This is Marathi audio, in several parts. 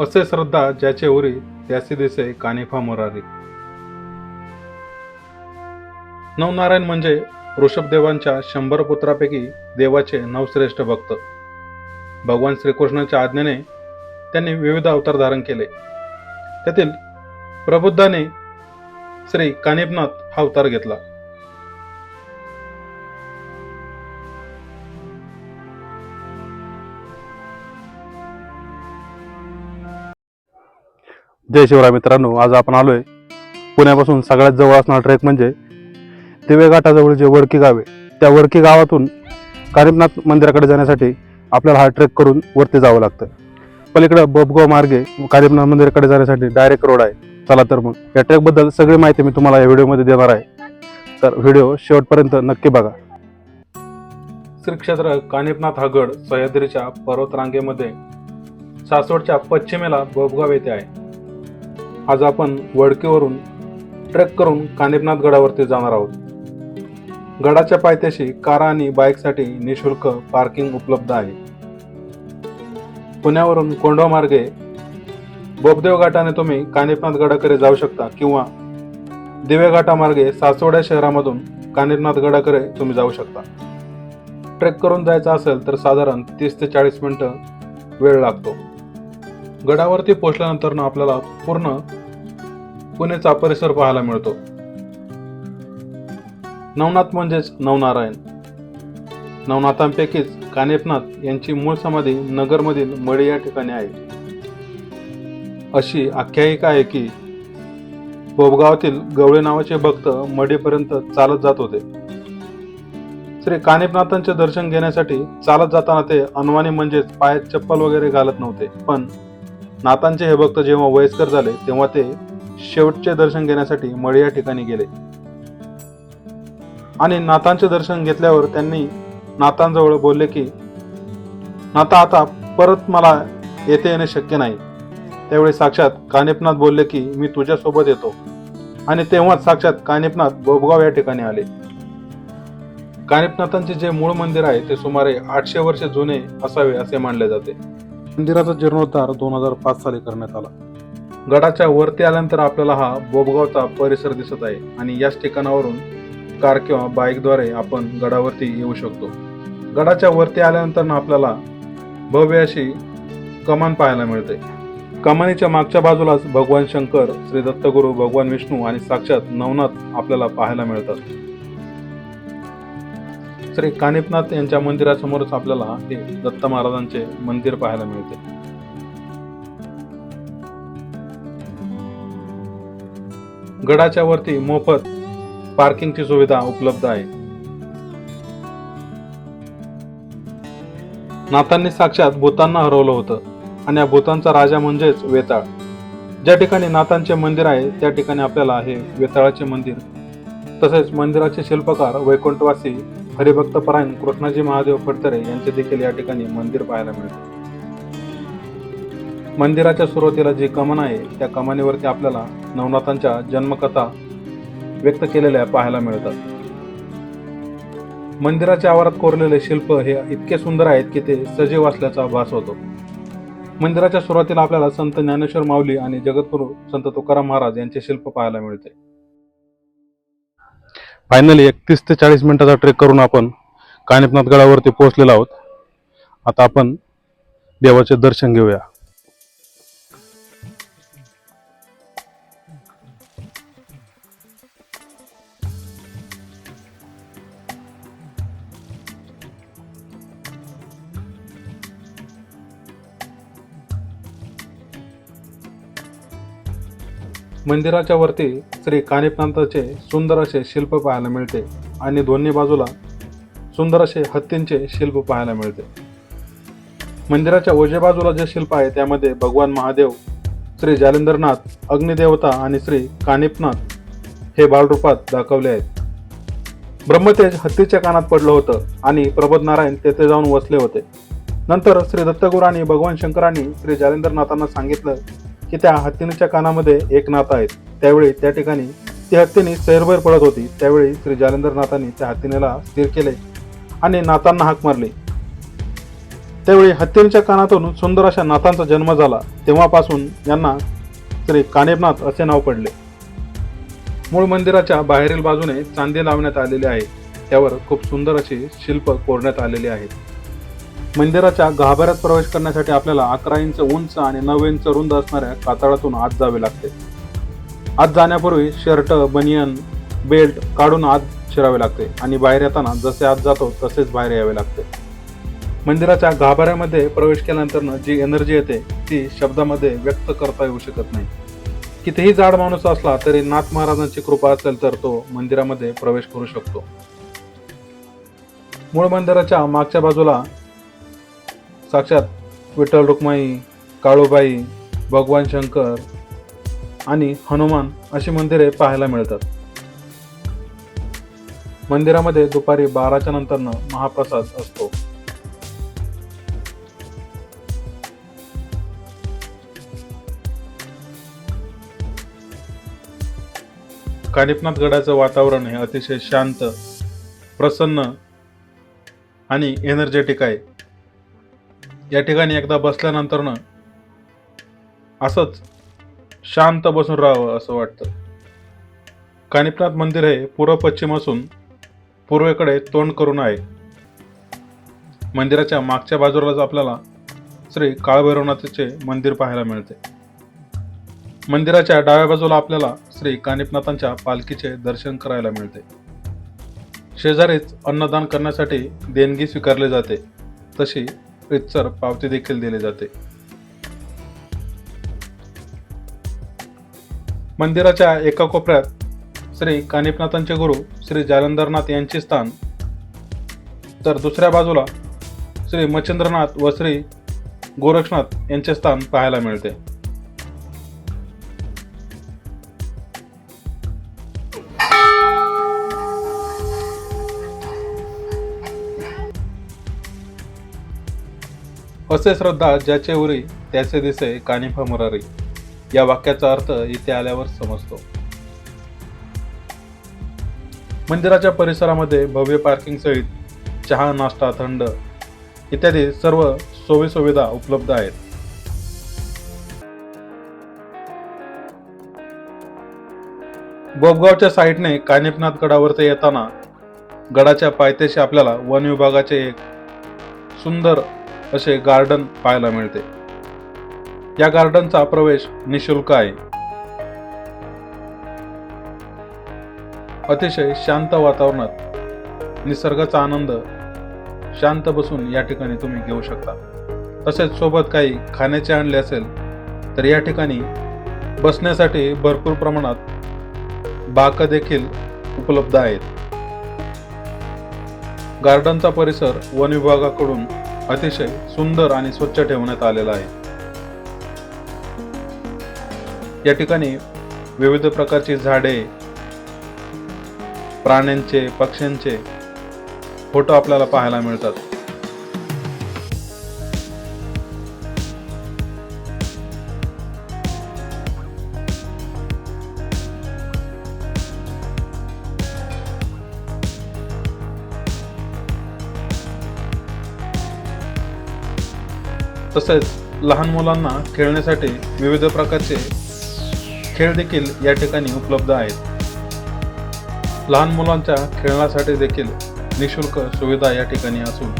असे श्रद्धा ज्याचे उरी त्याचे दिसे कानिफा मुरारी. नवनारायण म्हणजे ऋषभदेवांच्या शंभर पुत्रापैकी देवाचे नवश्रेष्ठ भक्त. भगवान श्रीकृष्णाच्या आज्ञेने त्यांनी विविध अवतार धारण केले. त्यातील प्रबुद्धाने श्री कानिपनाथ हा अवतार घेतला. जय शिवराय मित्रांनो आज आपण आलोय पुण्यापासून सगळ्यात जवळ असणारा ट्रेक म्हणजे दिवेघाटाजवळ जे वडकी गाव आहे त्या वडकी गावातून कारिमनाथ मंदिराकडे जाण्यासाठी आपल्याला हा ट्रेक करून वरती जावं लागतं. पलीकडं बबगाव मार्गे कारिमनाथ मंदिराकडे जाण्यासाठी डायरेक्ट रोड आहे. चला तर मग या ट्रेकबद्दल सगळी माहिती मी तुम्हाला या व्हिडिओमध्ये देणार आहे. तर व्हिडिओ शेवटपर्यंत नक्की बघा. श्री क्षेत्र कानिपनाथ हा गड सह्याद्रीच्या पर्वतरांगेमध्ये सासवडच्या पश्चिमेला बोबगाव येथे आहे. आज आपण वडकीवरून ट्रेक करून कानिपनाथ गडावरती जाणार आहोत. गडाच्या पायथ्याशी कार आणि बाईकसाठी निशुल्क पार्किंग उपलब्ध आहे. पुण्यावरून कोंढवा मार्गे बोबदेव घाटाने तुम्ही कानिपनाथ गडाकडे जाऊ शकता किंवा दिवे घाटामार्गे सासवड्या शहरामधून कानिपनाथ गडाकडे तुम्ही जाऊ शकता. ट्रेक करून जायचं असेल तर साधारण तीस ते चाळीस मिनिटं वेळ लागतो. गडावरती पोहोचल्यानंतर आपल्याला पूर्ण पुणेचा परिसर पाहायला मिळतो. नवनाथ म्हणजेच नवनारायण. नवनाथांपैकीच कानेपनाथ यांची मूळ समाधी नगरमधील मळे या ठिकाणी आहे. अशी आख्यायिका आहे की बोबगावातील गवळे नावाचे भक्त मडीपर्यंत चालत जात होते. श्री कानेपनाथांचे दर्शन घेण्यासाठी चालत जाताना ते अनवाणी म्हणजेच पायात चप्पल वगैरे घालत नव्हते. पण नाथांचे हे भक्त जेव्हा वयस्कर झाले तेव्हा ते शेवटचे दर्शन घेण्यासाठी मळी या ठिकाणी गेले. आणि नाथांचे दर्शन घेतल्यावर त्यांनी नाथांजवळ बोलले की नाथा आता परत मला येथे येणे शक्य नाही. त्यावेळी साक्षात कानिपनाथ बोलले की मी तुझ्यासोबत येतो. आणि तेव्हाच साक्षात कानिपनाथ बोबगाव या ठिकाणी आले. कानिपनाथांचे जे मूळ मंदिर आहे ते सुमारे आठशे वर्ष जुने असावे असे मानले जाते. मंदिराचा जीर्णोद्धार दोन हजार पाच साली करण्यात आला. गडाच्या वरती आल्यानंतर आपल्याला हा बोबगावचा परिसर दिसत आहे आणि याच ठिकाणावरून कार किंवा बाईकद्वारे आपण गडावरती येऊ शकतो. गडाच्या वरती आल्यानंतर आपल्याला भव्य अशी कमान पाहायला मिळते. कमानीच्या मागच्या बाजूलाच भगवान शंकर श्री दत्तगुरू भगवान विष्णू आणि साक्षात नवनाथ आपल्याला पाहायला मिळतात. श्री कानिपनाथ यांच्या मंदिरासमोरच आपल्याला हे दत्त महाराजांचे मंदिर पाहायला मिळते. गडाच्या वरती मोफत पार्किंगची सुविधा उपलब्ध आहे. नाथांनी साक्षात भूतांना हरवलं होतं आणि या भूतांचा राजा म्हणजेच वेताळ. ज्या ठिकाणी नाथांचे मंदिर आहे त्या ठिकाणी आपल्याला हे वेताळाचे मंदिर. तसेच मंदिराचे शिल्पकार वैकुंठवासी हरिभक्तपरायण कृष्णाजी महादेव फडतरे यांचे देखील या ठिकाणी मंदिर पाहायला मिळते. मंदिराच्या सुरुवातीला जी कमान आहे त्या कमानीवरती आपल्याला नवनाथांच्या जन्मकथा व्यक्त केलेल्या पाहायला मिळतात. मंदिराच्या आवारात कोरलेले शिल्प हे इतके सुंदर आहेत की ते सजीव असल्याचा भास होतो. मंदिराच्या सुरुवातीला आपल्याला संत ज्ञानेश्वर माऊली आणि जगद्गुरू संत तुकाराम महाराज यांचे शिल्प पाहायला मिळते. फायनली एकतीस ते चाळीस मिनिटाचा ट्रेक करून आपण कानिपनाथ गडावरती पोहोचलेलो आहोत. आता आपण देवाचे दर्शन घेऊया. मंदिराच्या वरती श्री कानिपनाथाचे सुंदर असे शिल्प पाहायला मिळते आणि दोन्ही बाजूला सुंदर असे हत्तींचे शिल्प पाहायला मिळते. मंदिराच्या उजव्या बाजूला जे शिल्प आहे त्यामध्ये भगवान महादेव श्री जालिंदरनाथ अग्निदेवता आणि श्री कानिपनाथ हे बालरूपात दाखवले आहेत. ब्रह्मतेज हत्तीच्या कानात पडलं होतं आणि प्रबोध नारायण तेथे जाऊन वसले होते. नंतर श्री दत्तगुरांनी भगवान शंकरांनी श्री जालिंदरनाथांना सांगितलं की त्या हत्तीनीच्या कानामध्ये एक नाथ आहेत त्यावेळी त्या ठिकाणी ती हत्तीने सैरभैर पडत होती. त्यावेळी श्री जालेंद्रनाथांनी त्या हत्तीनेला स्थिर केले आणि नाथांना हाक मारली. त्यावेळी हत्तींच्या कानातून सुंदर अशा नाथांचा जन्म झाला. तेव्हापासून यांना श्री कानेबनाथ असे नाव पडले. मूळ मंदिराच्या बाहेरील बाजूने चांदी लावण्यात आलेली आहे. त्यावर खूप सुंदर अशी शिल्प कोरण्यात आलेली आहेत मंदिराच्या गाभाऱ्यात प्रवेश करण्यासाठी आपल्याला अकरा इंच उंच आणि नऊ इंच रुंद असणाऱ्या कातळातून आत जावे लागते. आत जाण्यापूर्वी शर्ट बनियन बेल्ट काढून आत शिरावे लागते आणि बाहेर येताना जसे आत जातो तसेच बाहेर यावे लागते. मंदिराच्या गाभाऱ्यामध्ये प्रवेश केल्यानंतर जी एनर्जी येते ती शब्दामध्ये व्यक्त करता येऊ शकत नाही. कितीही जाड माणूस असला तरी नाथ महाराजांची कृपा असेल तर तो मंदिरामध्ये प्रवेश करू शकतो. मूळ मंदिराच्या मागच्या बाजूला साक्षात विठ्ठल रुक्माई काळूबाई भगवान शंकर आणि हनुमान अशी मंदिरे पाहायला मिळतात. मंदिरामध्ये दुपारी बाराच्या नंतरनं महाप्रसाद असतो. कानिपनाथ गडाचं वातावरण हे अतिशय शांत प्रसन्न आणि एनर्जेटिक आहे. या ठिकाणी एकदा बसल्यानंतरनं असंच शांत बसून राहावं असं वाटतं. कानिपनाथ मंदिर हे पूर्व पश्चिम असून पूर्वेकडे तोंड करून आहे. मंदिराच्या मागच्या बाजूलाच आपल्याला श्री काळभैरवनाथाचे मंदिर पाहायला मिळते. मंदिराच्या डाव्या बाजूला आपल्याला श्री कानिपनाथांच्या पालखीचे दर्शन करायला मिळते. शेजारीच अन्नदान करण्यासाठी देणगी स्वीकारली जाते. तशी रितसर पावती देखील दिली जाते. मंदिराच्या एका कोपऱ्यात श्री कानिपनाथांचे गुरु श्री जालंधरनाथ यांचे स्थान. तर दुसऱ्या बाजूला श्री मच्छिंद्रनाथ व श्री गोरक्षनाथ यांचे स्थान पाहायला मिळते. असे श्रद्धा ज्याचे उरी त्याचे दिसे कानिफा मुरारी या वाक्याचा अर्थ इथे आल्यावर समजतो. मंदिराच्या परिसरामध्ये भव्य पार्किंग सहित चहा नाश्ता थंड इत्यादी सर्व सोयीसुविधा उपलब्ध आहेत. बोबगावच्या साईडने कानिपनाथ गडावरती येताना गडाच्या पायथ्याशी आपल्याला वन विभागाचे एक सुंदर असे गार्डन पाहायला मिळते. या गार्डनचा प्रवेश निशुल्क आहे. अतिशय शांत वातावरणात निसर्गाचा आनंद शांत बसून या ठिकाणी तुम्ही घेऊ शकता. तसेच सोबत काही खाण्याचे आणले असेल तर या ठिकाणी बसण्यासाठी भरपूर प्रमाणात बाक देखील उपलब्ध आहेत. गार्डनचा परिसर वन विभागाकडून अतिशय सुंदर आणि स्वच्छ ठेवण्यात आलेला आहे. या ठिकाणी विविध प्रकारची झाडे प्राण्यांचे पक्ष्यांचे फोटो आपल्याला पाहायला मिळतात. तसेच लहान मुलांना खेळण्यासाठी विविध प्रकारचे खेळ देखील या ठिकाणी उपलब्ध आहेत. लहान मुलांच्या खेळण्यासाठी देखील निशुल्क सुविधा या ठिकाणी असून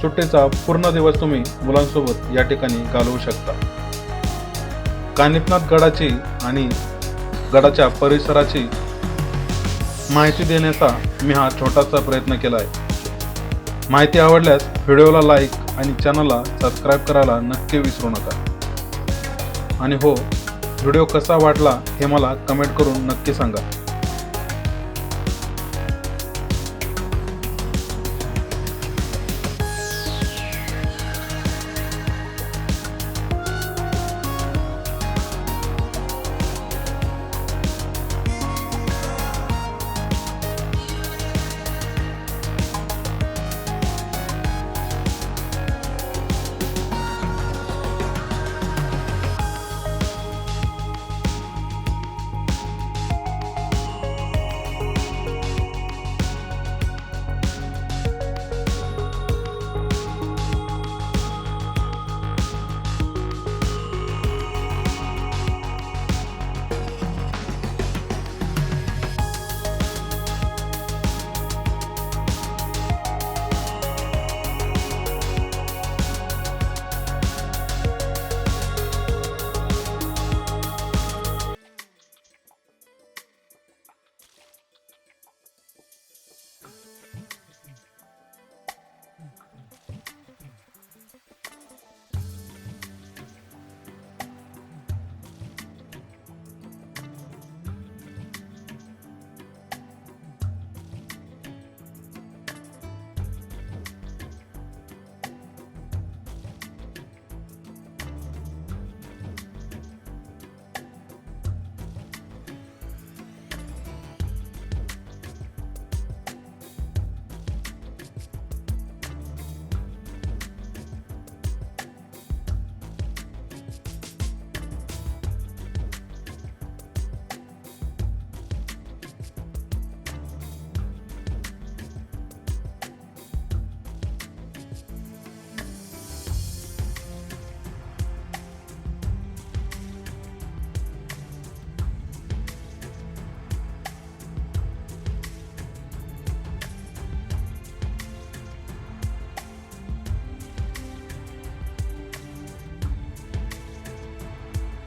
सुट्टीचा पूर्ण दिवस तुम्ही मुलांसोबत या ठिकाणी घालवू शकता. कानिपनाथ गडाची आणि गडाच्या परिसराची माहिती देण्याचा मी हा छोटासा प्रयत्न केला आहे माहिती आवडल्यास व्हिडिओला लाईक आणि चॅनलला सबस्क्राईब करायला नक्की विसरू नका. आणि हो व्हिडिओ कसा वाटला हे मला कमेंट करून नक्की सांगा.